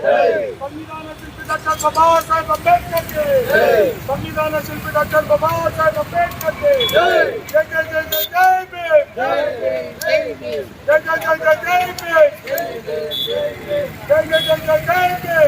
ಸಂವಿಧಾನ ಶಿಲ್ಪಿ ಡಾಕ್ಟರ್ ಬಾಬಾ ಸಾಹೇಬ್ ಅಂಬೇಡ್ಕರ್ಗೆ ಸಂವಿಧಾನ ಶಿಲ್ಪಿ ಡಾಕ್ಟರ್ ಬಾಬಾ ಸಾಹೇಬ್ ಅಂಬೇಡ್ಕರ್ಗೆ ಜೈ ಜೈ ಜೈ ಜೈ ಜೈ ಭೀಮ್ ಜೈ ಜೈ ಜೈ ಜೈ ಜೈ ಭೀಮ್ ಜೈ ಜೈ ಜೈ ಜೈ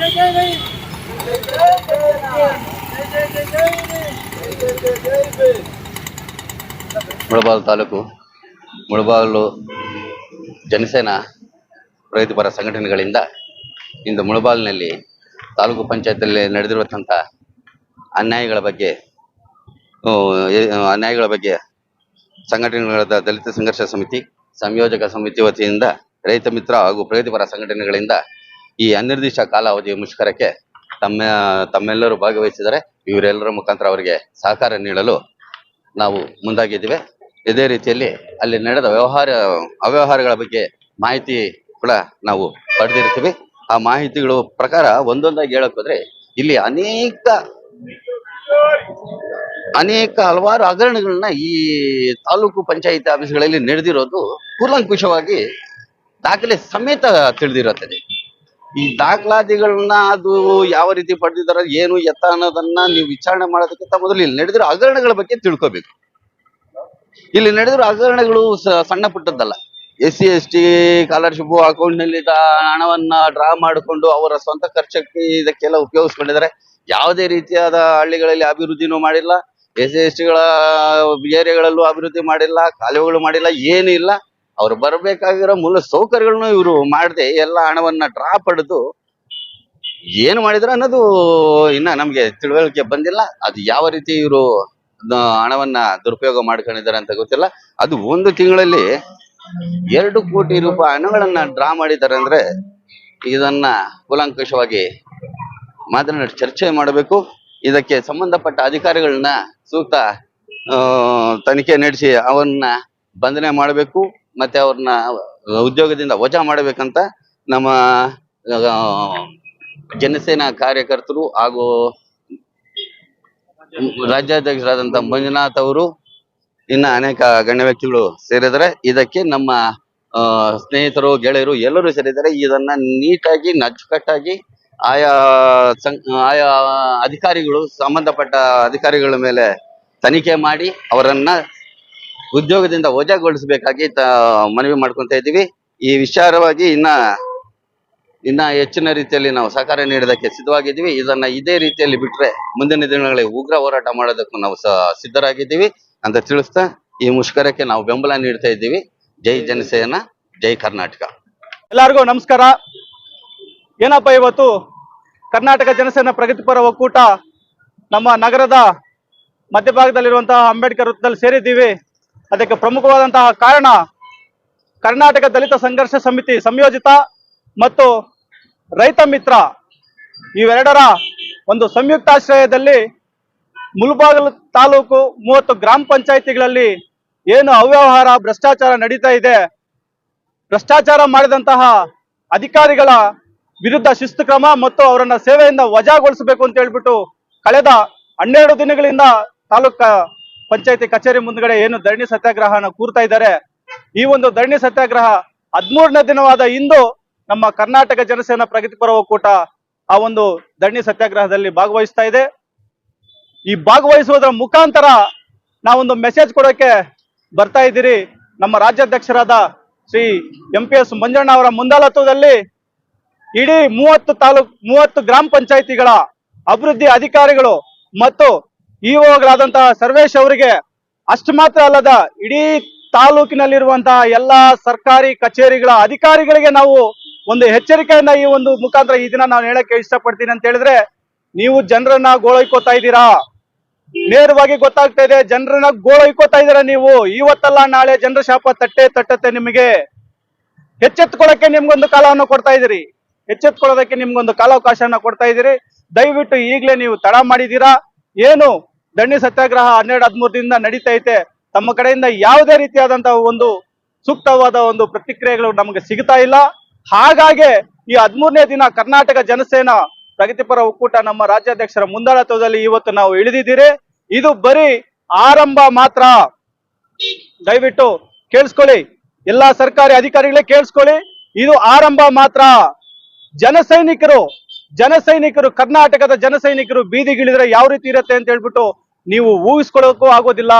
ಜೈ ಜೈ ತಾಲೂಕು, ಮುಳಬಾಲು ಜನಸೇನಾ ರೈತಪರ ಸಂಘಟನೆಗಳಿಂದ ಇಂದು ಮುಳಬಾಲ್ನಲ್ಲಿ ತಾಲೂಕು ಪಂಚಾಯತಲ್ಲಿ ನಡೆದಿರುವಂಥ ಅನ್ಯಾಯಗಳ ಬಗ್ಗೆ ಅನ್ಯಾಯಗಳ ಬಗ್ಗೆ ಸಂಘಟನೆಗಳಾದ ದಲಿತ ಸಂಘರ್ಷ ಸಮಿತಿ ಸಂಯೋಜಕ ಸಮಿತಿ ವತಿಯಿಂದ ರೈತ ಮಿತ್ರ ಹಾಗೂ ಪ್ರಗತಿಪರ ಸಂಘಟನೆಗಳಿಂದ ಈ ಅನಿರ್ದಿಷ್ಟ ಕಾಲಾವಧಿಯ ಮುಷ್ಕರಕ್ಕೆ ತಮ್ಮ, ತಮ್ಮೆಲ್ಲರೂ ಭಾಗವಹಿಸಿದರೆ ಇವರೆಲ್ಲರ ಮುಖಾಂತರ ಅವರಿಗೆ ಸಹಕಾರ ನೀಡಲು ನಾವು ಮುಂದಾಗಿದ್ದೇವೆ. ಇದೇ ರೀತಿಯಲ್ಲಿ ಅಲ್ಲಿ ನಡೆದ ವ್ಯವಹಾರ, ಅವ್ಯವಹಾರಗಳ ಬಗ್ಗೆ ಮಾಹಿತಿ ಕೂಡ ನಾವು ಪಡೆದಿರ್ತೀವಿ. ಆ ಮಾಹಿತಿಗಳು ಪ್ರಕಾರ ಒಂದೊಂದಾಗಿ ಹೇಳಕ್ ಇಲ್ಲಿ ಅನೇಕ ಅನೇಕ ಹಲವಾರು ಹಗರಣಗಳನ್ನ ಈ ತಾಲೂಕು ಪಂಚಾಯತ್ ಆಫೀಸ್ಗಳಲ್ಲಿ ನಡೆದಿರೋದು ಕೂಲಂಕುಷವಾಗಿ ದಾಖಲೆ ಸಮೇತ ತಿಳಿದಿರುತ್ತದೆ ಈ ದಾಖಲಾತಿಗಳನ್ನ ಅದು ಯಾವ ರೀತಿ ಪಡೆದಿದ್ದಾರೆ, ಏನು ಎತ್ತ ಅನ್ನೋದನ್ನ ನೀವು ವಿಚಾರಣೆ ಮಾಡೋದಕ್ಕಿಂತ ಮೊದಲು ಇಲ್ಲಿ ನಡೆದಿರೋ ಹಗರಣಗಳ ಬಗ್ಗೆ ತಿಳ್ಕೋಬೇಕು. ಇಲ್ಲಿ ನಡೆದಿರೋ ಹಗರಣಗಳು ಸಣ್ಣ ಪುಟ್ಟದ್ದಲ್ಲ. S C S T scholarship ಅಕೌಂಟ್ನಲ್ಲಿ ಹಣವನ್ನ ಡ್ರಾ ಮಾಡಿಕೊಂಡು ಅವರ ಸ್ವಂತ ಖರ್ಚಕ್ಕೆ ಇದಕ್ಕೆಲ್ಲ ಉಪಯೋಗಿಸ್ಕೊಂಡಿದ್ದಾರೆ. ಯಾವುದೇ ರೀತಿಯಾದ ಹಳ್ಳಿಗಳಲ್ಲಿ ಅಭಿವೃದ್ಧಿನೂ ಮಾಡಿಲ್ಲ. ಎಸ್ ಸಿ ಎಸ್ ಟಿಗಳ ಏರಿಯಾಗಳಲ್ಲೂ ಅಭಿವೃದ್ಧಿ ಮಾಡಿಲ್ಲ, ಕಾಲುವೆಗಳು ಮಾಡಿಲ್ಲ, ಏನು ಇಲ್ಲ. ಅವ್ರು ಬರಬೇಕಾಗಿರೋ ಮೂಲ ಸೌಕರ್ಯಗಳನ್ನು ಇವರು ಮಾಡದೆ, ಎಲ್ಲ ಹಣವನ್ನ ಡ್ರಾ ಪಡೆದು ಏನು ಮಾಡಿದ್ರು ಅನ್ನೋದು ಇನ್ನ ನಮಗೆ ತಿಳುವಳಿಕೆ ಬಂದಿಲ್ಲ. ಅದು ಯಾವ ರೀತಿ ಇವರು ಹಣವನ್ನ ದುರುಪಯೋಗ ಮಾಡ್ಕೊಂಡಿದ್ದಾರೆ ಅಂತ ಗೊತ್ತಿಲ್ಲ. ಅದು ಒಂದು ತಿಂಗಳಲ್ಲಿ ಎರಡು ಕೋಟಿ ರೂಪಾಯಿ ಹಣಗಳನ್ನ ಡ್ರಾ ಮಾಡಿದ್ದಾರೆ ಅಂದ್ರೆ ಇದನ್ನ ಕೂಲಂಕಷವಾಗಿ ಮಾತನಾಡಿ ಚರ್ಚೆ ಮಾಡಬೇಕು. ಇದಕ್ಕೆ ಸಂಬಂಧಪಟ್ಟ ಅಧಿಕಾರಿಗಳನ್ನ ಸೂಕ್ತ ತನಿಖೆ ನಡೆಸಿ ಅವನ್ನ ಬಂಧನೆ ಮಾಡಬೇಕು, ಮತ್ತೆ ಅವ್ರನ್ನ ಉದ್ಯೋಗದಿಂದ ವಜಾ ಮಾಡಬೇಕಂತ ನಮ್ಮ ಜನಸೇನಾ ಕಾರ್ಯಕರ್ತರು ಹಾಗೂ ರಾಜ್ಯಾಧ್ಯಕ್ಷರಾದಂತ ಮಂಜುನಾಥ್ ಅವರು ಇನ್ನ ಅನೇಕ ಗಣ್ಯ ವ್ಯಕ್ತಿಗಳು ಸೇರಿದರೆ ಇದಕ್ಕೆ ನಮ್ಮ ಸ್ನೇಹಿತರು, ಗೆಳೆಯರು ಎಲ್ಲರೂ ಸೇರಿದ್ದಾರೆ. ಇದನ್ನ ನೀಟಾಗಿ, ನಚ್ಚುಕಟ್ಟಾಗಿ ಆಯಾ ಸಂ ಆಯಾ ಅಧಿಕಾರಿಗಳು, ಸಂಬಂಧಪಟ್ಟ ಅಧಿಕಾರಿಗಳ ಮೇಲೆ ತನಿಖೆ ಮಾಡಿ ಅವರನ್ನ ಉದ್ಯೋಗದಿಂದ ವಜಾಗೊಳಿಸಬೇಕಾಗಿ ಮನವಿ ಮಾಡ್ಕೊಂತ ಇದ್ದೀವಿ. ಈ ವಿಚಾರವಾಗಿ ಇನ್ನ ಇನ್ನ ಹೆಚ್ಚಿನ ರೀತಿಯಲ್ಲಿ ನಾವು ಸಹಕಾರ ನೀಡೋದಕ್ಕೆ ಸಿದ್ಧವಾಗಿದ್ದೀವಿ. ಇದನ್ನ ಇದೇ ರೀತಿಯಲ್ಲಿ ಬಿಟ್ರೆ ಮುಂದಿನ ದಿನಗಳಲ್ಲಿ ಉಗ್ರ ಹೋರಾಟ ಮಾಡೋದಕ್ಕೂ ನಾವು ಸಿದ್ಧರಾಗಿದ್ದೀವಿ. ಅಂತ ತಿಳಿಸ್ತಾ ಈ ಮುಷ್ಕರಕ್ಕೆ ನಾವು ಬೆಂಬಲ ನೀಡ್ತಾ ಇದ್ದೀವಿ. ಜೈ ಜನಸೇನ, ಜೈ ಕರ್ನಾಟಕ. ಎಲ್ಲರಿಗೂ ನಮಸ್ಕಾರ. ಏನಪ್ಪ ಇವತ್ತು ಕರ್ನಾಟಕ ಜನಸೇನಾ ಪ್ರಗತಿಪರ ಒಕ್ಕೂಟ ನಮ್ಮ ನಗರದ ಮಧ್ಯಭಾಗದಲ್ಲಿರುವಂತಹ ಅಂಬೇಡ್ಕರ್ ವೃತ್ತದಲ್ಲಿ ಸೇರಿದ್ದೀವಿ. ಅದಕ್ಕೆ ಪ್ರಮುಖವಾದಂತಹ ಕಾರಣ ಕರ್ನಾಟಕ ದಲಿತ ಸಂಘರ್ಷ ಸಮಿತಿ ಸಂಯೋಜಿತ ಮತ್ತು ರೈತ ಮಿತ್ರ ಇವೆರಡರ ಒಂದು ಸಂಯುಕ್ತಾಶ್ರಯದಲ್ಲಿ ಮುಲ್ಬಾಗಲು ತಾಲೂಕು ಮೂವತ್ತು ಗ್ರಾಮ ಪಂಚಾಯಿತಿಗಳಲ್ಲಿ ಏನು ಅವ್ಯವಹಾರ, ಭ್ರಷ್ಟಾಚಾರ ನಡೀತಾ ಇದೆ. ಭ್ರಷ್ಟಾಚಾರ ಮಾಡಿದಂತಹ ಅಧಿಕಾರಿಗಳ ವಿರುದ್ಧ ಶಿಸ್ತು ಕ್ರಮ ಮತ್ತು ಅವರನ್ನ ಸೇವೆಯಿಂದ ವಜಾಗೊಳಿಸಬೇಕು ಅಂತ ಹೇಳ್ಬಿಟ್ಟು ಕಳೆದ ಹನ್ನೆರಡು ದಿನಗಳಿಂದ ತಾಲೂಕ ಪಂಚಾಯತಿ ಕಚೇರಿ ಮುಂದ್ಗಡೆ ಏನು ಧರಣಿ ಸತ್ಯಾಗ್ರಹನ ಕೂರ್ತಾ ಇದ್ದಾರೆ. ಈ ಒಂದು ಧರಣಿ ಸತ್ಯಾಗ್ರಹ ಹದಿಮೂರನೇ ದಿನವಾದ ಇಂದು ನಮ್ಮ ಕರ್ನಾಟಕ ಜನಸೇನಾ ಪ್ರಗತಿಪರ ಒಕ್ಕೂಟ ಆ ಒಂದು ಧರಣಿ ಸತ್ಯಾಗ್ರಹದಲ್ಲಿ ಭಾಗವಹಿಸ್ತಾ ಇದೆ. ಈ ಭಾಗವಹಿಸುವುದರ ಮುಖಾಂತರ ನಾವೊಂದು ಮೆಸೇಜ್ ಕೊಡೋಕೆ ಬರ್ತಾ ಇದ್ದೀರಿ. ನಮ್ಮ ರಾಜ್ಯಾಧ್ಯಕ್ಷರಾದ Shri M P S Manjanna ಅವರ ಮುಂದಾಳತ್ವದಲ್ಲಿ ಇಡೀ ಮೂವತ್ತು ತಾಲೂಕ್, ಮೂವತ್ತು ಗ್ರಾಮ ಪಂಚಾಯಿತಿಗಳ ಅಭಿವೃದ್ಧಿ ಅಧಿಕಾರಿಗಳು ಮತ್ತು ಇಒಗಳಾದಂತಹ ಸರ್ವೇಶ್ ಅವರಿಗೆ ಅಷ್ಟು ಮಾತ್ರ ಅಲ್ಲದ ಇಡೀ ತಾಲೂಕಿನಲ್ಲಿರುವಂತಹ ಎಲ್ಲಾ ಸರ್ಕಾರಿ ಕಚೇರಿಗಳ ಅಧಿಕಾರಿಗಳಿಗೆ ನಾವು ಒಂದು ಎಚ್ಚರಿಕೆಯನ್ನ ಈ ಒಂದು ಮುಖಾಂತರ ಈ ದಿನ ನಾನು ಹೇಳಕ್ಕೆ ಇಷ್ಟಪಡ್ತೀನಿ ಅಂತ ಹೇಳಿದ್ರೆ, ನೀವು ಜನರನ್ನ ಗೋಳೈಕೋತಾ ಇದ್ದೀರಾ? ನೇರವಾಗಿ ಗೊತ್ತಾಗ್ತಾ ಇದೆ, ಜನರನ್ನ ಗೋಳೈಕೋತಾ ಇದ್ದೀರಾ ನೀವು? ಇವತ್ತಲ್ಲ ನಾಳೆ ಜನರ ಶಾಪ ತಟ್ಟೆ ತಟ್ಟತ್ತೆ ನಿಮಗೆ. ಎಚ್ಚೆತ್ಕೊಳ್ಳಕ್ಕೆ ನಿಮ್ಗೊಂದು ಕಾಲವನ್ನು ಕೊಡ್ತಾ ಇದ್ದೀರಿ. ಎಚ್ಚೆತ್ಕೊಳ್ಳೋದಕ್ಕೆ ನಿಮ್ಗೊಂದು ಕಾಲಾವಕಾಶನ ಕೊಡ್ತಾ ಇದ್ದೀರಿ. ದಯವಿಟ್ಟು ಈಗಲೇ ನೀವು ತಡ ಮಾಡಿದ್ದೀರಾ? ಏನು? ದಣ್ಣಿ ಸತ್ಯಾಗ್ರಹ ಹನ್ನೆರಡು ಹದಿಮೂರು ದಿನದಿಂದ ನಡೀತಾ ಐತೆ. ತಮ್ಮ ಕಡೆಯಿಂದ ಯಾವುದೇ ರೀತಿಯಾದಂತಹ ಒಂದು ಸೂಕ್ತವಾದ ಒಂದು ಪ್ರತಿಕ್ರಿಯೆಗಳು ನಮಗೆ ಸಿಗ್ತಾ ಇಲ್ಲ. ಹಾಗಾಗಿ ಈ ಹದಿಮೂರನೇ ದಿನ ಕರ್ನಾಟಕ ಜನಸೇನಾ ಪ್ರಗತಿಪರ ಒಕ್ಕೂಟ ನಮ್ಮ ರಾಜ್ಯಾಧ್ಯಕ್ಷರ ಮುಂದಾಳತ್ವದಲ್ಲಿ ಇವತ್ತು ನಾವು ಇಳಿದಿದ್ದೀರಿ. ಇದು ಬರೀ ಆರಂಭ ಮಾತ್ರ. ದಯವಿಟ್ಟು ಕೇಳಿಸ್ಕೊಳ್ಳಿ. ಎಲ್ಲಾ ಸರ್ಕಾರಿ ಅಧಿಕಾರಿಗಳೇ ಕೇಳಿಸ್ಕೊಳ್ಳಿ. ಇದು ಆರಂಭ ಮಾತ್ರ. ಜನಸೈನಿಕರು ಜನಸೈನಿಕರು, ಕರ್ನಾಟಕದ ಜನಸೈನಿಕರು ಬೀದಿಗಿಳಿದ್ರೆ ಯಾವ ರೀತಿ ಇರುತ್ತೆ ಅಂತ ಹೇಳ್ಬಿಟ್ಟು ನೀವು ಊಹಿಸ್ಕೊಳ್ಳೋಕ್ಕೂ ಆಗೋದಿಲ್ಲ.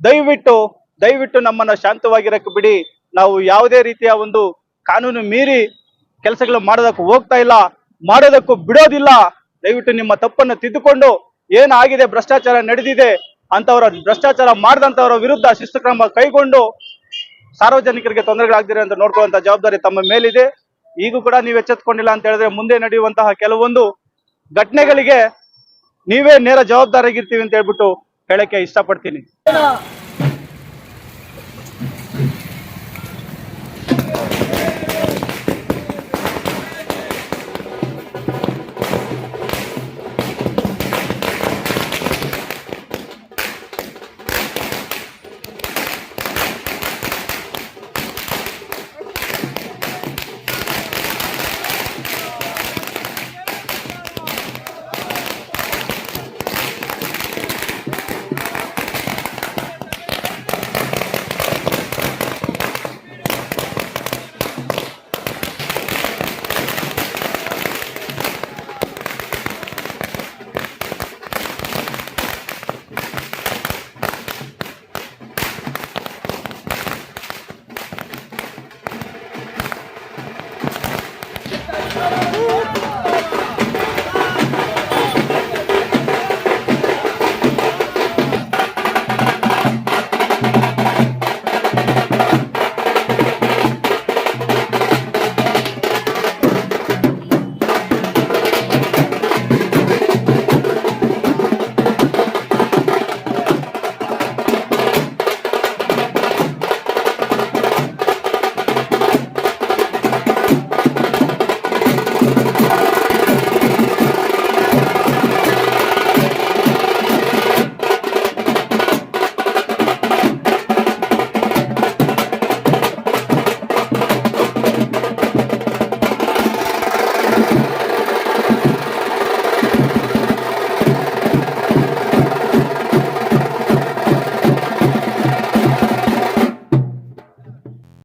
ದಯವಿಟ್ಟು ದಯವಿಟ್ಟು ನಮ್ಮನ್ನ ಶಾಂತವಾಗಿರಕ್ಕೆ ಬಿಡಿ. ನಾವು ಯಾವುದೇ ರೀತಿಯ ಒಂದು ಕಾನೂನು ಮೀರಿ ಕೆಲಸಗಳು ಮಾಡೋದಕ್ಕೂ ಹೋಗ್ತಾ ಇಲ್ಲ. ಮಾಡೋದಕ್ಕೂ ಬಿಡೋದಿಲ್ಲ. ದಯವಿಟ್ಟು ನಿಮ್ಮ ತಪ್ಪನ್ನು ತಿದ್ದುಕೊಂಡು ಏನಾಗಿದೆ ಭ್ರಷ್ಟಾಚಾರ ನಡೆದಿದೆ ಅಂತವರ, ಭ್ರಷ್ಟಾಚಾರ ಮಾಡಿದಂತವರ ವಿರುದ್ಧ ಶಿಸ್ತು ಕ್ರಮ ಕೈಗೊಂಡು ಸಾರ್ವಜನಿಕರಿಗೆ ತೊಂದರೆಗಳಾಗ್ದಿರೋ ಅಂತ ನೋಡ್ಕೊಳ್ಳುವಂತ ಜವಾಬ್ದಾರಿ ತಮ್ಮ ಮೇಲಿದೆ. ಈಗೂ ಕೂಡ ನೀವು ಎಚ್ಚೆತ್ಕೊಂಡಿಲ್ಲ ಅಂತ ಹೇಳಿದ್ರೆ ಮುಂದೆ ನಡೆಯುವಂತಹ ಕೆಲವೊಂದು ಘಟನೆಗಳಿಗೆ ನೀವೇ ನೇರ ಜವಾಬ್ದಾರಿಯಾಗಿರ್ತೀವಿ ಅಂತ ಹೇಳ್ಬಿಟ್ಟು ಹೇಳಕ್ಕೆ ಇಷ್ಟಪಡ್ತೀನಿ.